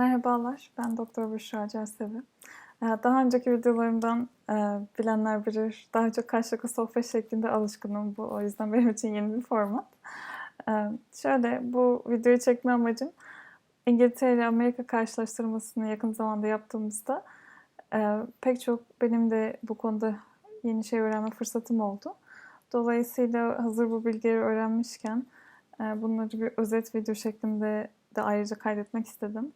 Merhabalar, ben Doktor Büşra Cersevi. Ee, Daha önceki videolarımdan e, bilenler bilir, daha çok karşılıklı sohbet şeklinde alışkınım bu. O yüzden benim için yeni bir format. Ee, Şöyle, bu videoyu çekme amacım İngiltere ile Amerika karşılaştırmasını yakın zamanda yaptığımızda e, pek çok benim de bu konuda yeni şey öğrenme fırsatım oldu. Dolayısıyla hazır bu bilgileri öğrenmişken e, bunları bir özet video şeklinde de ayrıca kaydetmek istedim.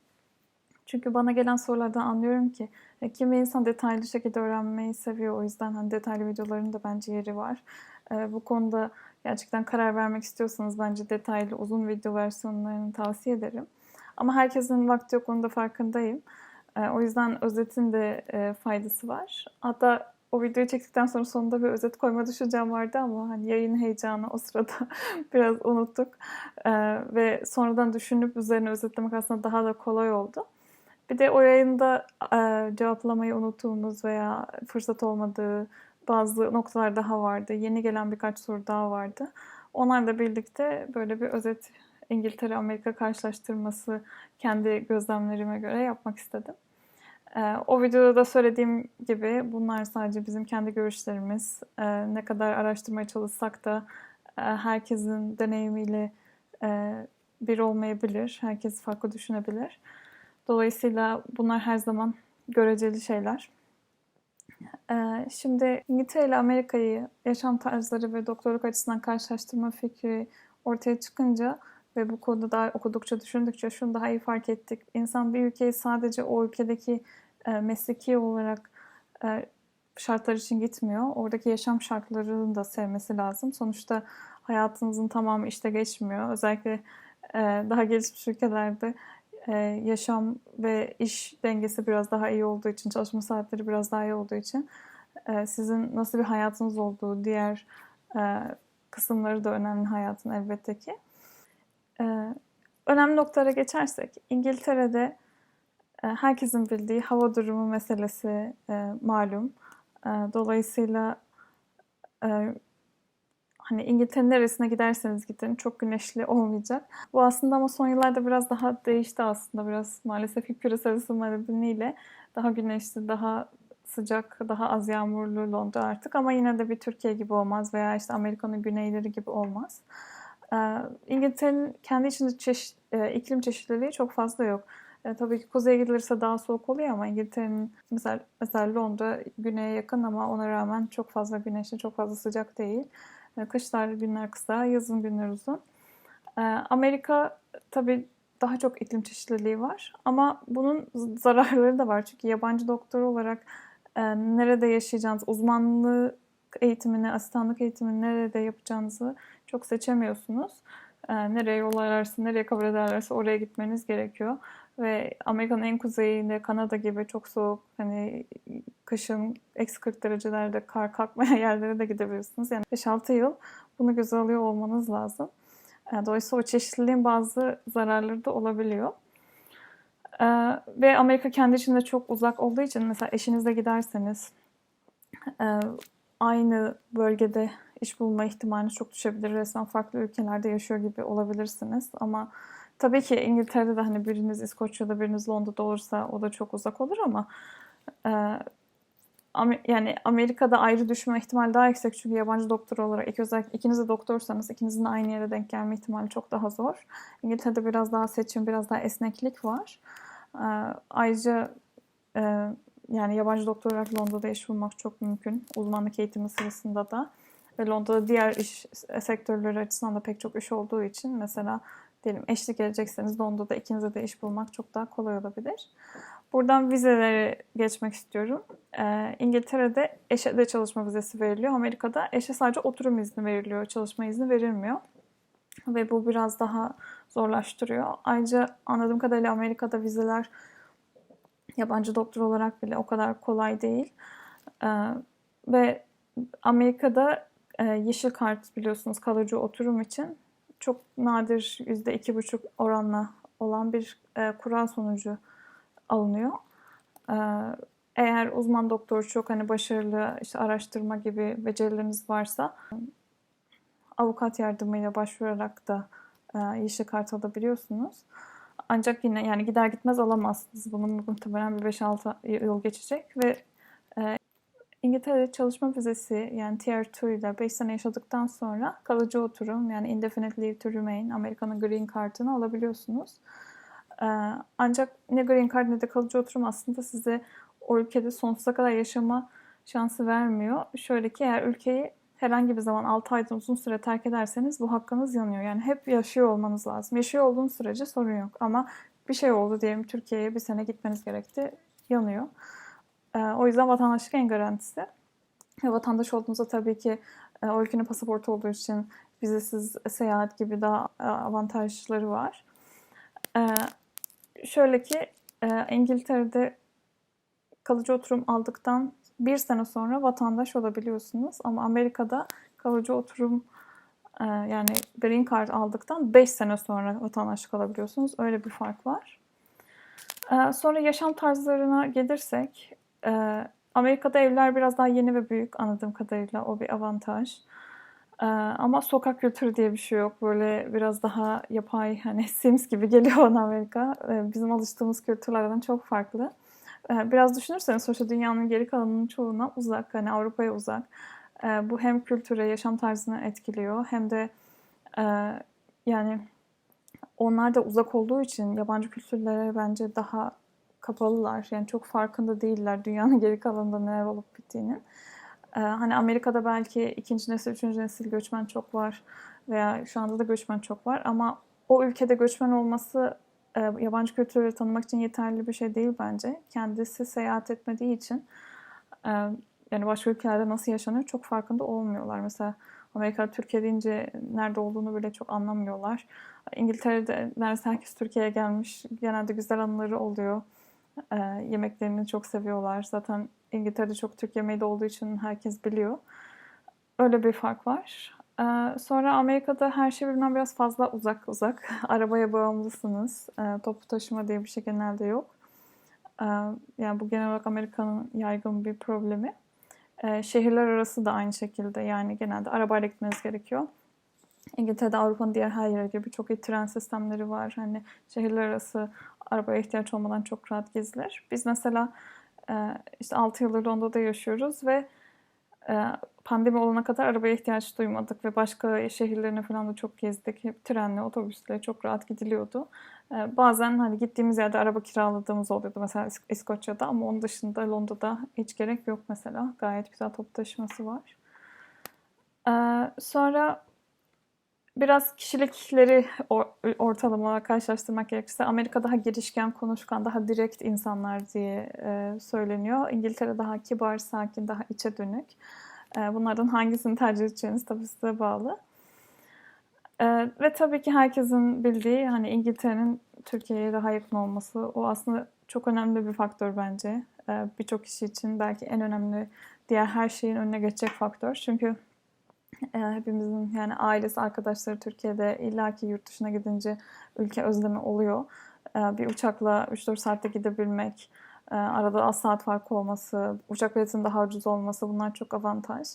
Çünkü bana gelen sorulardan anlıyorum ki e, kimi insan detaylı şekilde öğrenmeyi seviyor. O yüzden hani detaylı videoların da bence yeri var. E, bu konuda gerçekten karar vermek istiyorsanız bence detaylı uzun video versiyonlarını tavsiye ederim. Ama herkesin vakti yok onu da farkındayım. E, o yüzden özetin de e, faydası var. Hatta o videoyu çektikten sonra sonunda bir özet koyma düşüncem vardı ama hani yayın heyecanı o sırada biraz unuttuk. E, ve sonradan düşünüp üzerine özetlemek aslında daha da kolay oldu. Bir de o yayında e, cevaplamayı unuttuğumuz veya fırsat olmadığı bazı noktalar daha vardı. Yeni gelen birkaç soru daha vardı. Onlarla birlikte böyle bir özet İngiltere-Amerika karşılaştırması kendi gözlemlerime göre yapmak istedim. E, o videoda da söylediğim gibi bunlar sadece bizim kendi görüşlerimiz. E, ne kadar araştırmaya çalışsak da e, herkesin deneyimiyle e, bir olmayabilir. Herkes farklı düşünebilir. Dolayısıyla bunlar her zaman göreceli şeyler. Ee, Şimdi İngiltere ile Amerika'yı yaşam tarzları ve doktorluk açısından karşılaştırma fikri ortaya çıkınca ve bu konuda daha okudukça, düşündükçe şunu daha iyi fark ettik. İnsan bir ülkeyi sadece o ülkedeki e, mesleki olarak e, şartlar için gitmiyor. Oradaki yaşam şartlarını da sevmesi lazım. Sonuçta hayatınızın tamamı işte geçmiyor. Özellikle e, daha gelişmiş ülkelerde e, yaşam ve iş dengesi biraz daha iyi olduğu için, çalışma saatleri biraz daha iyi olduğu için e, sizin nasıl bir hayatınız olduğu diğer e, kısımları da önemli hayatın elbette ki. E, önemli noktalara geçersek, İngiltere'de e, herkesin bildiği hava durumu meselesi e, malum. E, dolayısıyla e, hani İngiltere'nin neresine giderseniz gidin çok güneşli olmayacak. Bu aslında ama son yıllarda biraz daha değişti aslında. Biraz maalesef küresel ısınma nedeniyle daha güneşli, daha sıcak, daha az yağmurlu Londra artık ama yine de bir Türkiye gibi olmaz veya işte Amerika'nın güneyleri gibi olmaz. Ee, İngiltere'nin kendi içinde çeşit, e, iklim çeşitliliği çok fazla yok. E, tabii ki kuzeye gidilirse daha soğuk oluyor ama İngiltere'nin mesela, mesela Londra güneye yakın ama ona rağmen çok fazla güneşli, çok fazla sıcak değil. E, kışlar günler kısa, yazın günler uzun. E, Amerika tabii daha çok iklim çeşitliliği var ama bunun zararları da var. Çünkü yabancı doktor olarak e, nerede yaşayacağınız, uzmanlık eğitimini, asistanlık eğitimini nerede yapacağınızı çok seçemiyorsunuz. Nereye yol ararsa, nereye kabul ederlerse oraya gitmeniz gerekiyor. Ve Amerika'nın en kuzeyinde Kanada gibi çok soğuk hani kışın eksi 40 derecelerde kar kalkmaya yerlere de gidebilirsiniz. Yani 5-6 yıl bunu göze alıyor olmanız lazım. Dolayısıyla o çeşitliliğin bazı zararları da olabiliyor. Ve Amerika kendi içinde çok uzak olduğu için mesela eşinizle giderseniz aynı bölgede iş bulma ihtimaliniz çok düşebilir. Resmen farklı ülkelerde yaşıyor gibi olabilirsiniz. Ama tabii ki İngiltere'de de hani biriniz İskoçya'da biriniz Londra'da olursa o da çok uzak olur ama e, yani Amerika'da ayrı düşme ihtimali daha yüksek çünkü yabancı doktor olarak iki özellikle ikiniz de doktorsanız ikinizin aynı yere denk gelme ihtimali çok daha zor. İngiltere'de biraz daha seçim, biraz daha esneklik var. E, ayrıca e, yani yabancı doktor olarak Londra'da iş bulmak çok mümkün. Uzmanlık eğitimi sırasında da. Ve Londra'da diğer iş sektörleri açısından da pek çok iş olduğu için mesela diyelim eşlik edecekseniz Londra'da ikinize de iş bulmak çok daha kolay olabilir. Buradan vizelere geçmek istiyorum. Ee, İngiltere'de eşe de çalışma vizesi veriliyor. Amerika'da eşe sadece oturum izni veriliyor. Çalışma izni verilmiyor. Ve bu biraz daha zorlaştırıyor. Ayrıca anladığım kadarıyla Amerika'da vizeler yabancı doktor olarak bile o kadar kolay değil. Ee, ve Amerika'da e, yeşil kart biliyorsunuz kalıcı oturum için çok nadir yüzde iki buçuk oranla olan bir e, kural sonucu alınıyor. E, eğer uzman doktor çok hani başarılı işte araştırma gibi becerileriniz varsa avukat yardımıyla başvurarak da e, yeşil kart alabiliyorsunuz. Ancak yine yani gider gitmez alamazsınız. Bunun muhtemelen bir 5-6 yıl geçecek ve İngiltere'de çalışma vizesi yani Tier 2 ile 5 sene yaşadıktan sonra kalıcı oturum yani indefinite leave to remain Amerika'nın green card'ını alabiliyorsunuz. E, ancak ne green card ne de kalıcı oturum aslında size o ülkede sonsuza kadar yaşama şansı vermiyor. Şöyle ki eğer ülkeyi herhangi bir zaman 6 aydan uzun süre terk ederseniz bu hakkınız yanıyor. Yani hep yaşıyor olmanız lazım. Yaşıyor olduğunuz sürece sorun yok. Ama bir şey oldu diyelim Türkiye'ye bir sene gitmeniz gerekti. Yanıyor. Ee, o yüzden vatandaşlık en garantisi. Ve vatandaş olduğunuzda tabii ki e, o ülkenin pasaportu olduğu için vizesiz seyahat gibi daha e, avantajları var. Ee, şöyle ki e, İngiltere'de kalıcı oturum aldıktan bir sene sonra vatandaş olabiliyorsunuz. Ama Amerika'da kalıcı oturum yani green card aldıktan 5 sene sonra vatandaşlık alabiliyorsunuz. Öyle bir fark var. E, sonra yaşam tarzlarına gelirsek e, Amerika'da evler biraz daha yeni ve büyük anladığım kadarıyla o bir avantaj. Ama sokak kültürü diye bir şey yok. Böyle biraz daha yapay hani Sims gibi geliyor bana Amerika. Bizim alıştığımız kültürlerden çok farklı. Ee, biraz düşünürseniz sonuçta dünyanın geri kalanının çoğuna uzak, hani Avrupa'ya uzak. Ee, bu hem kültüre, yaşam tarzını etkiliyor hem de e, yani onlar da uzak olduğu için yabancı kültürlere bence daha kapalılar. Yani çok farkında değiller dünyanın geri kalanında neler olup bittiğinin. Ee, hani Amerika'da belki ikinci nesil, üçüncü nesil göçmen çok var veya şu anda da göçmen çok var ama o ülkede göçmen olması e, yabancı kültürleri tanımak için yeterli bir şey değil bence. Kendisi seyahat etmediği için e, yani başka ülkelerde nasıl yaşanıyor çok farkında olmuyorlar. Mesela Amerika Türkiye deyince nerede olduğunu bile çok anlamıyorlar. İngiltere'de neredeyse herkes Türkiye'ye gelmiş. Genelde güzel anıları oluyor. E, yemeklerini çok seviyorlar. Zaten İngiltere'de çok Türk yemeği de olduğu için herkes biliyor. Öyle bir fark var. Ee, sonra Amerika'da her şey birbirinden biraz fazla uzak uzak. Arabaya bağımlısınız. Ee, toplu taşıma diye bir şey genelde yok. Ee, yani bu genel olarak Amerika'nın yaygın bir problemi. Şehirler arası da aynı şekilde yani genelde arabayla gitmeniz gerekiyor. İngiltere'de Avrupa'nın diğer her yeri gibi çok iyi tren sistemleri var. Hani şehirler arası arabaya ihtiyaç olmadan çok rahat gezilir. Biz mesela e, işte 6 yıldır Londra'da yaşıyoruz ve e, pandemi olana kadar arabaya ihtiyaç duymadık ve başka şehirlerine falan da çok gezdik. Hep trenle, otobüsle çok rahat gidiliyordu. Ee, bazen hani gittiğimiz yerde araba kiraladığımız oluyordu mesela İskoçya'da ama onun dışında Londra'da hiç gerek yok mesela. Gayet güzel toplu taşıması var. Sonra biraz kişilikleri ortalama olarak karşılaştırmak gerekirse Amerika daha girişken, konuşkan, daha direkt insanlar diye e, söyleniyor. İngiltere daha kibar, sakin, daha içe dönük. Ee, bunlardan hangisini tercih edeceğiniz tabii size bağlı. Ee, ve tabii ki herkesin bildiği hani İngiltere'nin Türkiye'ye daha yakın olması o aslında çok önemli bir faktör bence. Birçok kişi için belki en önemli diğer her şeyin önüne geçecek faktör. Çünkü e, hepimizin yani ailesi, arkadaşları Türkiye'de illaki yurt dışına gidince ülke özlemi oluyor. Bir uçakla 3-4 saatte gidebilmek, ee, arada az saat farkı olması, uçak biletinin daha ucuz olması bunlar çok avantaj.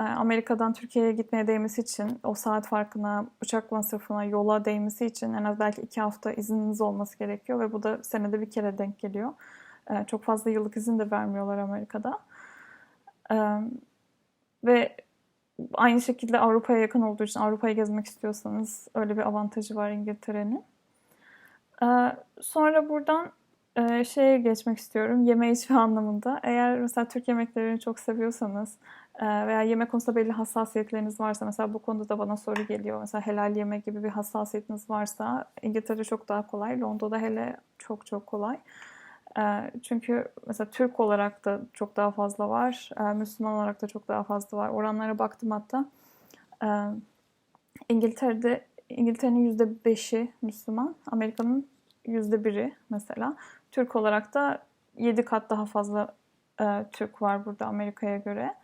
Ee, Amerika'dan Türkiye'ye gitmeye değmesi için o saat farkına, uçak masrafına, yola değmesi için en az belki iki hafta izniniz olması gerekiyor ve bu da senede bir kere denk geliyor. Ee, çok fazla yıllık izin de vermiyorlar Amerika'da. Ve aynı şekilde Avrupa'ya yakın olduğu için Avrupa'yı gezmek istiyorsanız öyle bir avantajı var İngiltere'nin. Sonra buradan e, şeye geçmek istiyorum. Yeme içme anlamında. Eğer mesela Türk yemeklerini çok seviyorsanız e, veya yemek konusunda belli hassasiyetleriniz varsa mesela bu konuda da bana soru geliyor. Mesela helal yemek gibi bir hassasiyetiniz varsa İngiltere çok daha kolay. Londra'da hele çok çok kolay. E, çünkü mesela Türk olarak da çok daha fazla var. E, Müslüman olarak da çok daha fazla var. Oranlara baktım hatta. E, İngiltere'de İngiltere'nin %5'i Müslüman. Amerika'nın %1'i mesela. Türk olarak da 7 kat daha fazla e, Türk var burada Amerika'ya göre.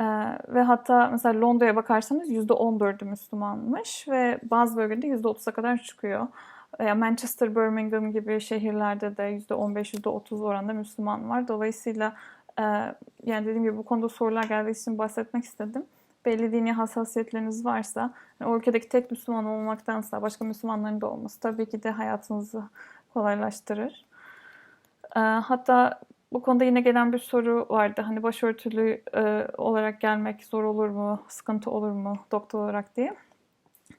E, ve hatta mesela Londra'ya bakarsanız %14'ü Müslümanmış ve bazı bölgede %30'a kadar çıkıyor. E, Manchester, Birmingham gibi şehirlerde de %15-%30 oranda Müslüman var. Dolayısıyla e, yani dediğim gibi bu konuda sorular geldiği için bahsetmek istedim. belli dini hassasiyetleriniz varsa hani o ülkedeki tek Müslüman olmaktansa başka Müslümanların da olması tabii ki de hayatınızı kolaylaştırır. Ee, hatta bu konuda yine gelen bir soru vardı. Hani başörtülü e, olarak gelmek zor olur mu, sıkıntı olur mu doktor olarak diye.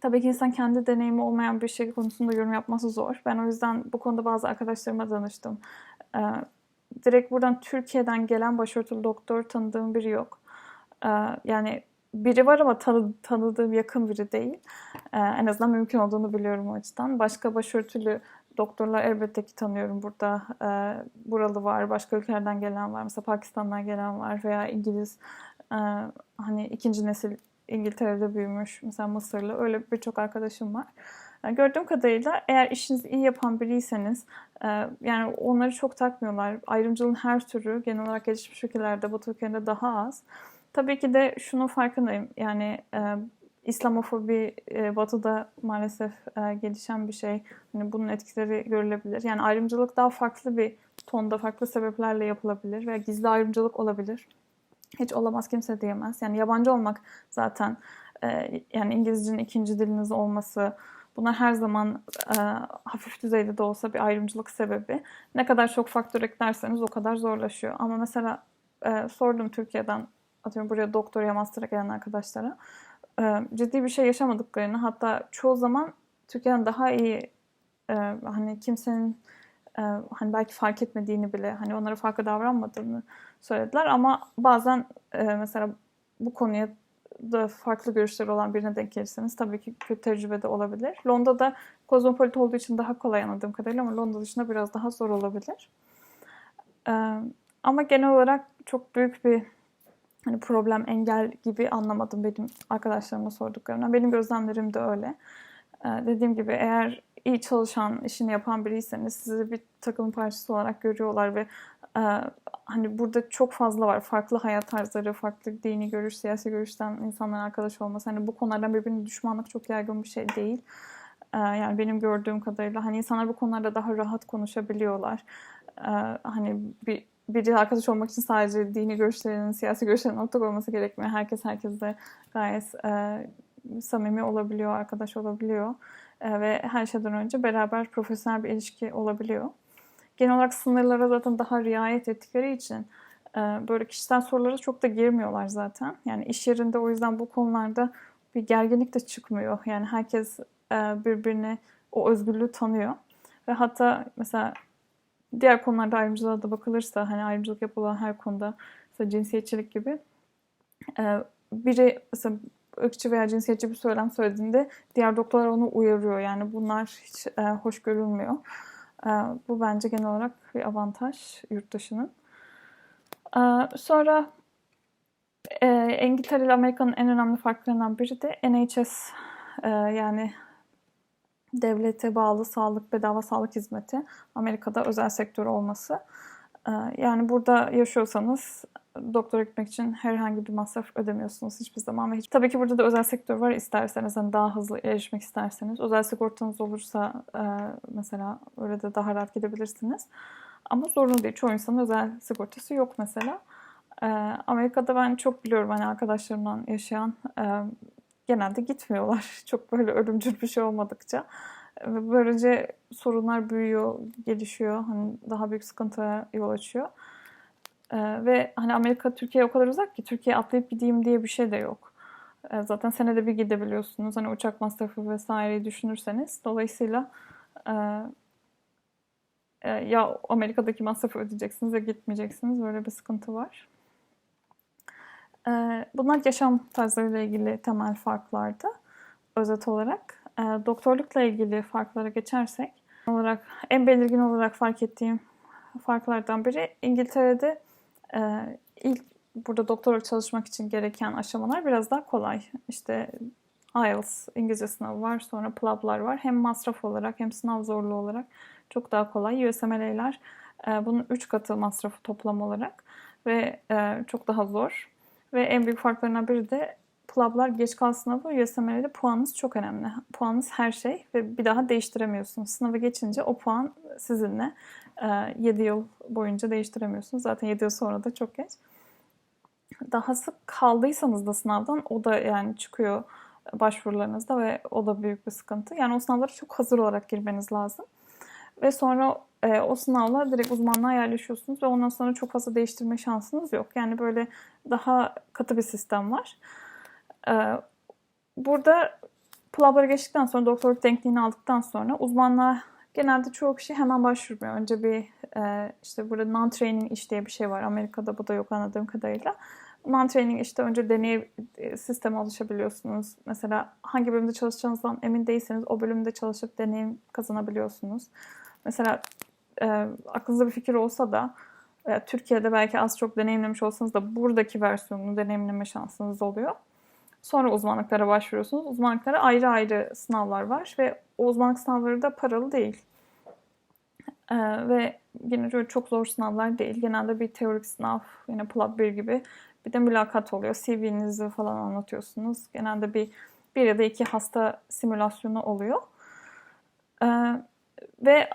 Tabii ki insan kendi deneyimi olmayan bir şey konusunda yorum yapması zor. Ben o yüzden bu konuda bazı arkadaşlarıma danıştım. Ee, direkt buradan Türkiye'den gelen başörtülü doktor tanıdığım biri yok. Ee, yani biri var ama tanı, tanıdığım yakın biri değil. Ee, en azından mümkün olduğunu biliyorum o açıdan. Başka başörtülü doktorlar elbette ki tanıyorum burada. Ee, buralı var, başka ülkelerden gelen var. Mesela Pakistan'dan gelen var veya İngiliz. Ee, hani ikinci nesil İngiltere'de büyümüş. Mesela Mısırlı. Öyle birçok arkadaşım var. Yani gördüğüm kadarıyla eğer işinizi iyi yapan biriyseniz e, yani onları çok takmıyorlar. Ayrımcılığın her türü genel olarak gelişmiş ülkelerde, Batı ülkelerinde daha az. Tabii ki de şunun farkındayım. Yani e, İslamofobi e, Batı'da maalesef e, gelişen bir şey. Hani bunun etkileri görülebilir. Yani ayrımcılık daha farklı bir tonda, farklı sebeplerle yapılabilir veya gizli ayrımcılık olabilir. Hiç olamaz kimse diyemez. Yani yabancı olmak zaten e, yani İngilizcenin ikinci diliniz olması bunlar her zaman e, hafif düzeyde de olsa bir ayrımcılık sebebi. Ne kadar çok faktör eklerseniz o kadar zorlaşıyor. Ama mesela e, sordum Türkiye'den atıyorum buraya doktora, master'a gelen arkadaşlara e, ciddi bir şey yaşamadıklarını hatta çoğu zaman Türkiye'den daha iyi e, hani kimsenin e, hani belki fark etmediğini bile hani onlara farklı davranmadığını söylediler ama bazen e, mesela bu konuya da farklı görüşleri olan birine denk gelirseniz tabii ki kötü tecrübe de olabilir. Londra'da kozmopolit olduğu için daha kolay anladığım kadarıyla ama Londra dışında biraz daha zor olabilir. Ee, ama genel olarak çok büyük bir hani problem, engel gibi anlamadım benim arkadaşlarıma sorduklarımdan. Benim gözlemlerim de öyle. Ee, dediğim gibi eğer iyi çalışan, işini yapan biriyseniz sizi bir takım parçası olarak görüyorlar ve e, hani burada çok fazla var. Farklı hayat tarzları, farklı dini görüş, siyasi görüşten insanların arkadaş olması. Hani bu konulardan birbirine düşmanlık çok yaygın bir şey değil. Ee, yani benim gördüğüm kadarıyla hani insanlar bu konularda daha rahat konuşabiliyorlar. Ee, hani bir biri arkadaş olmak için sadece dini görüşlerinin, siyasi görüşlerinin ortak olması gerekmiyor. Herkes herkesle gayet e, samimi olabiliyor, arkadaş olabiliyor. E, ve her şeyden önce beraber profesyonel bir ilişki olabiliyor. Genel olarak sınırlara zaten daha riayet ettikleri için e, böyle kişisel sorulara çok da girmiyorlar zaten. Yani iş yerinde o yüzden bu konularda bir gerginlik de çıkmıyor. Yani herkes e, birbirini o özgürlüğü tanıyor. Ve hatta mesela diğer konularda ayrımcılığa da bakılırsa hani ayrımcılık yapılan her konuda mesela cinsiyetçilik gibi biri mesela ırkçı veya cinsiyetçi bir söylem söylediğinde diğer doktorlar onu uyarıyor. Yani bunlar hiç e, hoş görülmüyor. E, bu bence genel olarak bir avantaj yurt dışının. E, sonra e, İngiltere ile Amerika'nın en önemli farklarından biri de NHS e, yani devlete bağlı sağlık, bedava sağlık hizmeti Amerika'da özel sektör olması. Ee, yani burada yaşıyorsanız doktora gitmek için herhangi bir masraf ödemiyorsunuz hiçbir zaman. Ve hiç... Tabii ki burada da özel sektör var isterseniz hani daha hızlı erişmek isterseniz. Özel sigortanız olursa e, mesela öyle de daha rahat gidebilirsiniz. Ama zorunlu değil. Çoğu insanın özel sigortası yok mesela. Ee, Amerika'da ben çok biliyorum hani arkadaşlarımdan yaşayan e, genelde gitmiyorlar. Çok böyle ölümcül bir şey olmadıkça. Ve böylece sorunlar büyüyor, gelişiyor. Hani daha büyük sıkıntıya yol açıyor. Ee, ve hani Amerika Türkiye'ye o kadar uzak ki Türkiye'ye atlayıp gideyim diye bir şey de yok. Ee, zaten senede bir gidebiliyorsunuz. Hani uçak masrafı vesaireyi düşünürseniz. Dolayısıyla e, e, ya Amerika'daki masrafı ödeyeceksiniz ya gitmeyeceksiniz. Böyle bir sıkıntı var. Ee, bunlar yaşam tarzlarıyla ilgili temel farklardı özet olarak. Ee, doktorlukla ilgili farklara geçersek, olarak en belirgin olarak fark ettiğim farklardan biri İngiltere'de e, ilk burada doktorluk çalışmak için gereken aşamalar biraz daha kolay. İşte IELTS İngilizce sınavı var, sonra PLAB'lar var. Hem masraf olarak hem sınav zorluğu olarak çok daha kolay. USMLE'ler e, bunun 3 katı masrafı toplam olarak ve e, çok daha zor. Ve en büyük farklarından biri de Plablar geç kal sınavı USMLE'de puanınız çok önemli. Puanınız her şey ve bir daha değiştiremiyorsunuz. Sınavı geçince o puan sizinle. 7 yıl boyunca değiştiremiyorsunuz. Zaten 7 yıl sonra da çok geç. Dahası kaldıysanız da sınavdan o da yani çıkıyor başvurularınızda ve o da büyük bir sıkıntı. Yani o sınavlara çok hazır olarak girmeniz lazım. Ve sonra e, o sınavla direkt uzmanlığa yerleşiyorsunuz ve ondan sonra çok fazla değiştirme şansınız yok. Yani böyle daha katı bir sistem var. E, burada pull geçtikten sonra doktorluk denkliğini aldıktan sonra uzmanlığa genelde çoğu kişi hemen başvurmuyor. Önce bir e, işte burada non-training iş diye bir şey var. Amerika'da bu da yok anladığım kadarıyla. Non-training işte önce deney e, sistemi alışabiliyorsunuz. Mesela hangi bölümde çalışacağınızdan emin değilseniz o bölümde çalışıp deneyim kazanabiliyorsunuz. Mesela e, aklınızda bir fikir olsa da e, Türkiye'de belki az çok deneyimlemiş olsanız da buradaki versiyonunu deneyimleme şansınız oluyor. Sonra uzmanlıklara başvuruyorsunuz. Uzmanlıklara ayrı ayrı sınavlar var ve o uzmanlık sınavları da paralı değil. Ee, ve yine çok zor sınavlar değil. Genelde bir teorik sınav, yine PLAB 1 gibi. Bir de mülakat oluyor. CV'nizi falan anlatıyorsunuz. Genelde bir bir ya da iki hasta simülasyonu oluyor. Ee, ve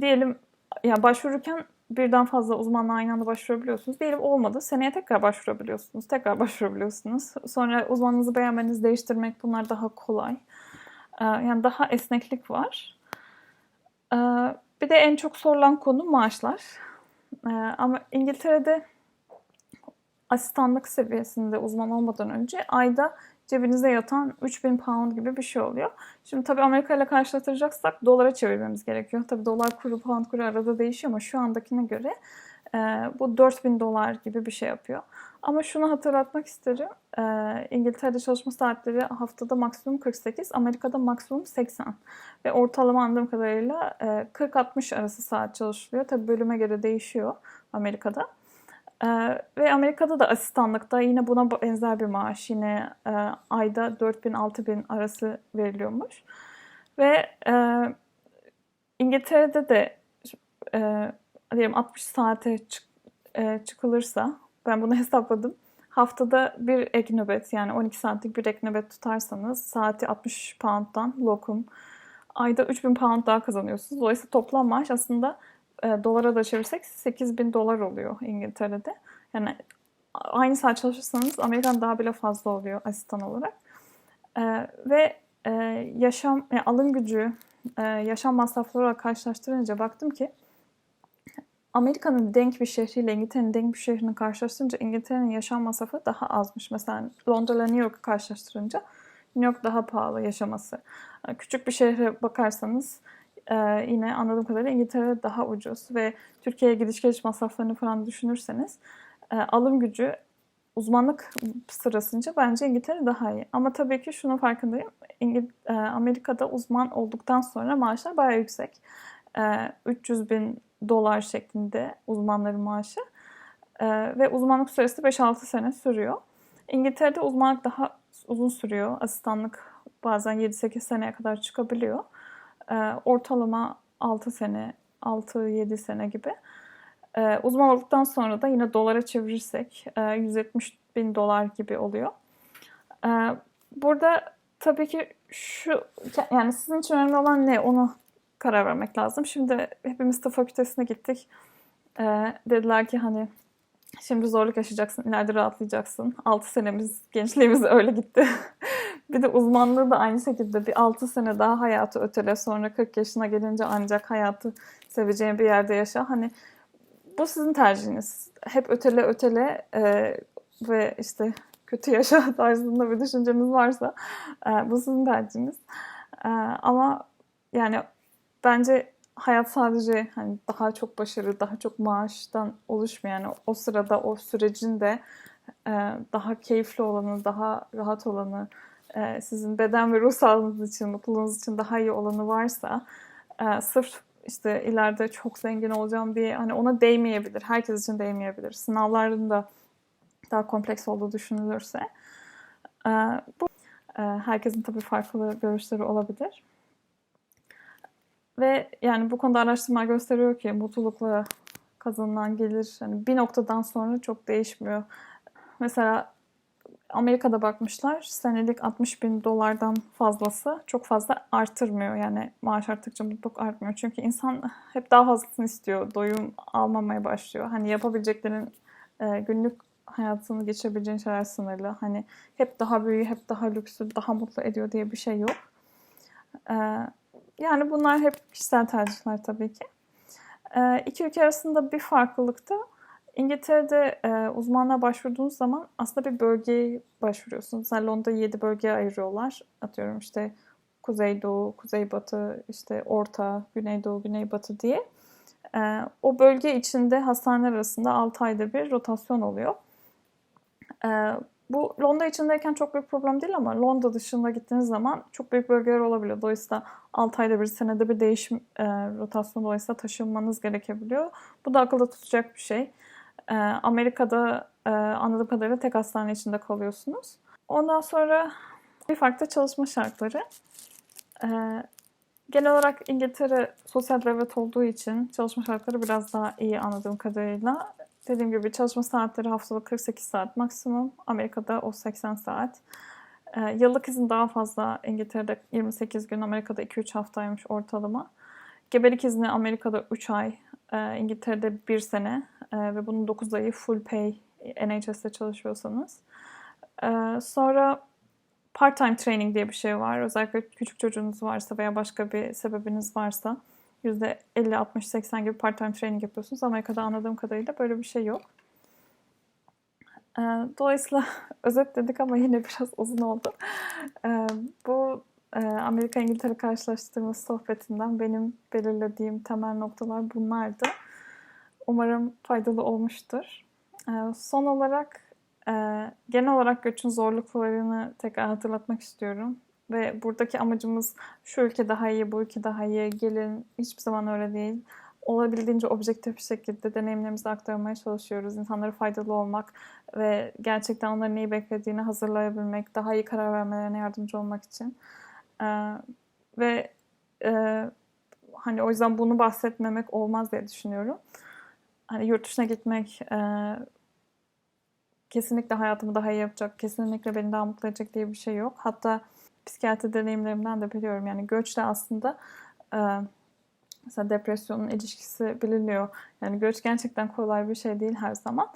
diyelim ya başvururken birden fazla uzmanla aynı anda başvurabiliyorsunuz. Diyelim olmadı. Seneye tekrar başvurabiliyorsunuz. Tekrar başvurabiliyorsunuz. Sonra uzmanınızı beğenmeniz, değiştirmek bunlar daha kolay. Ee, yani daha esneklik var. Ee, bir de en çok sorulan konu maaşlar. Ee, ama İngiltere'de asistanlık seviyesinde uzman olmadan önce ayda cebinize yatan 3000 pound gibi bir şey oluyor. Şimdi tabii Amerika ile karşılaştıracaksak dolara çevirmemiz gerekiyor. Tabii dolar kuru pound kuru arada değişiyor ama şu andakine göre e, bu 4000 dolar gibi bir şey yapıyor. Ama şunu hatırlatmak isterim. E, İngiltere'de çalışma saatleri haftada maksimum 48, Amerika'da maksimum 80. Ve ortalama anladığım kadarıyla e, 40-60 arası saat çalışılıyor. Tabii bölüme göre değişiyor Amerika'da. Ee, ve Amerika'da da asistanlıkta yine buna benzer bir maaş. Yine e, ayda 4000-6000 arası veriliyormuş. Ve e, İngiltere'de de e, diyelim 60 saate çık, e, çıkılırsa ben bunu hesapladım. Haftada bir ek nöbet yani 12 saatlik bir ek nöbet tutarsanız saati 60 pound'dan lokum ayda 3000 pound daha kazanıyorsunuz. Dolayısıyla toplam maaş aslında e, dolara da çevirsek 8 bin dolar oluyor İngiltere'de. Yani aynı saat çalışırsanız Amerikan daha bile fazla oluyor asistan olarak. E, ve e, yaşam, yani alım gücü, e, yaşam masrafları olarak karşılaştırınca baktım ki Amerika'nın denk bir şehriyle İngiltere'nin denk bir şehrini karşılaştırınca İngiltere'nin yaşam masrafı daha azmış. Mesela Londra ile New York'u karşılaştırınca New York daha pahalı yaşaması. E, küçük bir şehre bakarsanız e, yine anladığım kadarıyla İngiltere daha ucuz ve Türkiye'ye gidiş geliş masraflarını falan düşünürseniz e, alım gücü uzmanlık sırasınca bence İngiltere daha iyi. Ama tabii ki şunu farkındayım. İngil e, Amerika'da uzman olduktan sonra maaşlar bayağı yüksek. E, 300 bin dolar şeklinde uzmanların maaşı. E, ve uzmanlık süresi 5-6 sene sürüyor. İngiltere'de uzmanlık daha uzun sürüyor. Asistanlık bazen 7-8 seneye kadar çıkabiliyor. E, ortalama 6 sene, 6-7 sene gibi. E, uzman olduktan sonra da yine dolara çevirirsek e, 170 bin dolar gibi oluyor. E, burada tabii ki şu, yani sizin için önemli olan ne onu karar vermek lazım. Şimdi hepimiz tıp fakültesine gittik. E, dediler ki hani şimdi zorluk yaşayacaksın, ileride rahatlayacaksın. 6 senemiz, gençliğimiz öyle gitti. Bir de uzmanlığı da aynı şekilde bir 6 sene daha hayatı ötele sonra 40 yaşına gelince ancak hayatı seveceğin bir yerde yaşa. Hani bu sizin tercihiniz. Hep ötele ötele e, ve işte kötü yaşa tarzında bir düşünceniz varsa e, bu sizin tercihiniz. E, ama yani bence hayat sadece hani daha çok başarı, daha çok maaştan oluşmuyor. Yani o sırada o sürecin de e, daha keyifli olanı, daha rahat olanı, e, sizin beden ve ruh sağlığınız için, mutluluğunuz için daha iyi olanı varsa e, sırf işte ileride çok zengin olacağım diye hani ona değmeyebilir. Herkes için değmeyebilir. Sınavların da daha kompleks olduğu düşünülürse. E, bu herkesin tabii farklı görüşleri olabilir. Ve yani bu konuda araştırma gösteriyor ki mutlulukla kazanılan gelir hani bir noktadan sonra çok değişmiyor. Mesela Amerika'da bakmışlar senelik 60 bin dolardan fazlası çok fazla artırmıyor. Yani maaş arttıkça mutluluk artmıyor. Çünkü insan hep daha fazlasını istiyor. Doyum almamaya başlıyor. Hani yapabileceklerin e, günlük hayatını geçirebileceğin şeyler sınırlı. Hani hep daha büyüğü, hep daha lüksü, daha mutlu ediyor diye bir şey yok. Ee, yani bunlar hep kişisel tercihler tabii ki. Ee, iki ülke arasında bir farklılık da İngiltere'de e, uzmanlığa başvurduğunuz zaman aslında bir bölgeye başvuruyorsunuz. Mesela Londra'yı 7 bölgeye ayırıyorlar. Atıyorum işte Kuzeydoğu, Kuzeybatı, işte Orta, Güneydoğu, Güneybatı diye. E, o bölge içinde hastaneler arasında 6 ayda bir rotasyon oluyor. E, bu Londra içindeyken çok büyük problem değil ama Londra dışında gittiğiniz zaman çok büyük bölgeler olabiliyor. Dolayısıyla 6 ayda bir, senede bir değişim e, rotasyon dolayısıyla taşınmanız gerekebiliyor. Bu da akılda tutacak bir şey. E, Amerika'da e, anladığım kadarıyla tek hastane içinde kalıyorsunuz. Ondan sonra bir farklı çalışma şartları. E, genel olarak İngiltere sosyal devlet olduğu için çalışma şartları biraz daha iyi anladığım kadarıyla. Dediğim gibi çalışma saatleri haftada 48 saat maksimum. Amerika'da o 80 saat. E, yıllık izin daha fazla. İngiltere'de 28 gün, Amerika'da 2-3 haftaymış ortalama. Gebelik izni Amerika'da 3 ay, e, İngiltere'de 1 sene e, ve bunun 9 ayı full pay NHS'te çalışıyorsanız. E, sonra part-time training diye bir şey var. Özellikle küçük çocuğunuz varsa veya başka bir sebebiniz varsa %50, 60, 80 gibi part-time training yapıyorsunuz. Amerika'da anladığım kadarıyla böyle bir şey yok. Ee, dolayısıyla özet dedik ama yine biraz uzun oldu. Ee, bu Amerika-İngiltere karşılaştırması sohbetinden benim belirlediğim temel noktalar bunlardı. Umarım faydalı olmuştur. Ee, son olarak e, genel olarak göçün zorluklarını tekrar hatırlatmak istiyorum. Ve buradaki amacımız şu ülke daha iyi, bu ülke daha iyi, gelin hiçbir zaman öyle değil. Olabildiğince objektif bir şekilde deneyimlerimizi aktarmaya çalışıyoruz. İnsanlara faydalı olmak ve gerçekten onların neyi beklediğini hazırlayabilmek, daha iyi karar vermelerine yardımcı olmak için. Ee, ve e, hani o yüzden bunu bahsetmemek olmaz diye düşünüyorum. Hani yurt dışına gitmek e, kesinlikle hayatımı daha iyi yapacak, kesinlikle beni daha mutlu edecek diye bir şey yok. Hatta psikiyatri deneyimlerimden de biliyorum. Yani göçle aslında e, mesela depresyonun ilişkisi biliniyor. Yani göç gerçekten kolay bir şey değil her zaman.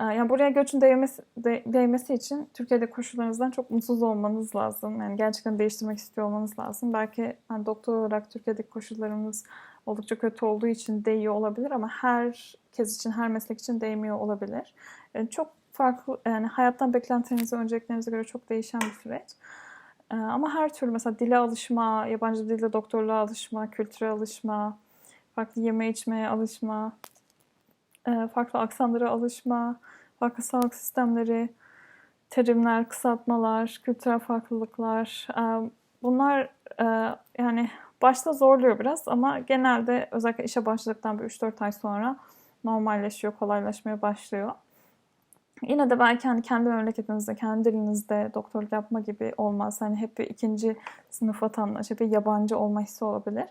E, yani buraya göçün değmesi, de, değmesi için Türkiye'de koşullarınızdan çok mutsuz olmanız lazım. Yani gerçekten değiştirmek istiyor olmanız lazım. Belki yani doktor olarak Türkiye'deki koşullarımız oldukça kötü olduğu için değiyor olabilir ama herkes için, her meslek için değmiyor olabilir. Yani çok farklı, yani hayattan beklentilerinize, önceliklerinize göre çok değişen bir süreç. Ee, ama her türlü mesela dile alışma, yabancı dilde doktorluğa alışma, kültüre alışma, farklı yeme içmeye alışma, farklı aksanlara alışma, farklı sağlık sistemleri, terimler, kısaltmalar, kültürel farklılıklar. E, bunlar e, yani başta zorluyor biraz ama genelde özellikle işe başladıktan bir 3-4 ay sonra normalleşiyor, kolaylaşmaya başlıyor. Yine de belki hani kendi memleketinizde, kendi dilinizde doktorluk yapma gibi olmaz. Hani hep bir ikinci sınıf vatandaş, hep bir yabancı olma hissi olabilir.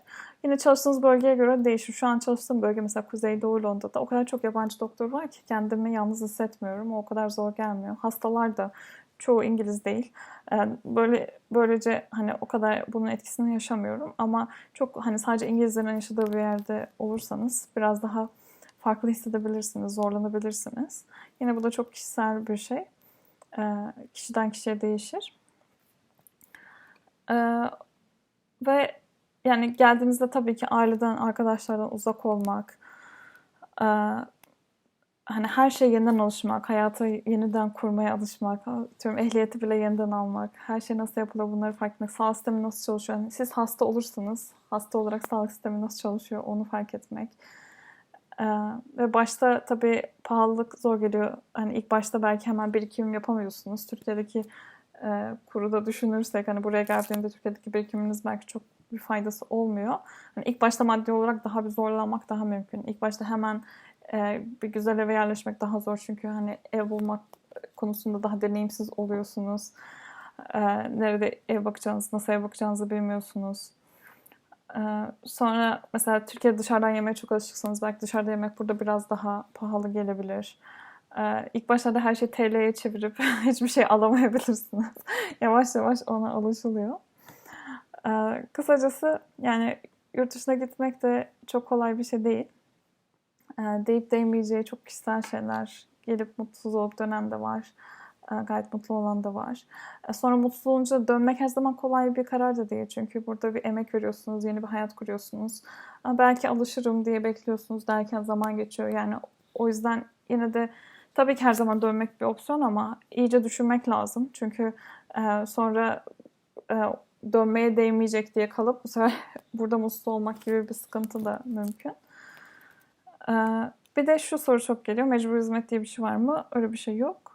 Yine çalıştığınız bölgeye göre değişir. Şu an çalıştığım bölge mesela Kuzeydoğu Londra'da o kadar çok yabancı doktor var ki kendimi yalnız hissetmiyorum. O kadar zor gelmiyor. Hastalar da çoğu İngiliz değil. Yani böyle böylece hani o kadar bunun etkisini yaşamıyorum ama çok hani sadece İngilizlerin yaşadığı bir yerde olursanız biraz daha farklı hissedebilirsiniz, zorlanabilirsiniz. Yine bu da çok kişisel bir şey. E, kişiden kişiye değişir. E, ve yani geldiğinizde tabii ki aileden, arkadaşlardan uzak olmak, e, hani her şey yeniden alışmak, hayata yeniden kurmaya alışmak, diyorum ehliyeti bile yeniden almak, her şey nasıl yapılır bunları fark etmek, sağlık sistemi nasıl çalışıyor. Yani siz hasta olursanız, hasta olarak sağlık sistemi nasıl çalışıyor onu fark etmek ee, ve başta tabii pahalılık zor geliyor. Hani ilk başta belki hemen birikim yapamıyorsunuz. Türkiye'deki e, kuru da düşünürsek hani buraya geldiğinde Türkiye'deki birikiminiz belki çok bir faydası olmuyor. Hani ilk başta maddi olarak daha bir zorlanmak daha mümkün. İlk başta hemen e, bir güzel eve yerleşmek daha zor çünkü hani ev bulmak konusunda daha deneyimsiz oluyorsunuz. E, nerede ev bakacağınızı, nasıl ev bakacağınızı bilmiyorsunuz. Ee, sonra mesela Türkiye'de dışarıdan yemeye çok alışıksanız belki dışarıda yemek burada biraz daha pahalı gelebilir. Ee, ilk başlarda her şeyi TL'ye çevirip hiçbir şey alamayabilirsiniz. yavaş yavaş ona alışılıyor. Ee, kısacası yani yurt dışına gitmek de çok kolay bir şey değil. Deyip değmeyeceği çok kişisel şeyler gelip mutsuz olup dönen de var. E, gayet mutlu olan da var. E, sonra mutsuz olunca dönmek her zaman kolay bir karar da değil. Çünkü burada bir emek veriyorsunuz, yeni bir hayat kuruyorsunuz. E, belki alışırım diye bekliyorsunuz derken zaman geçiyor. Yani o yüzden yine de tabii ki her zaman dönmek bir opsiyon ama iyice düşünmek lazım. Çünkü e, sonra e, dönmeye değmeyecek diye kalıp bu sefer burada mutsuz olmak gibi bir sıkıntı da mümkün. Bir de şu soru çok geliyor. Mecbur hizmet diye bir şey var mı? Öyle bir şey yok.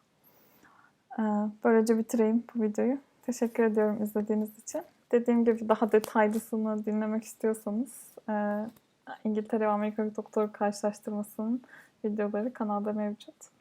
E, böylece bitireyim bu videoyu. Teşekkür ediyorum izlediğiniz için. Dediğim gibi daha detaylısını dinlemek istiyorsanız e, İngiltere ve Amerika doktor karşılaştırmasının videoları kanalda mevcut.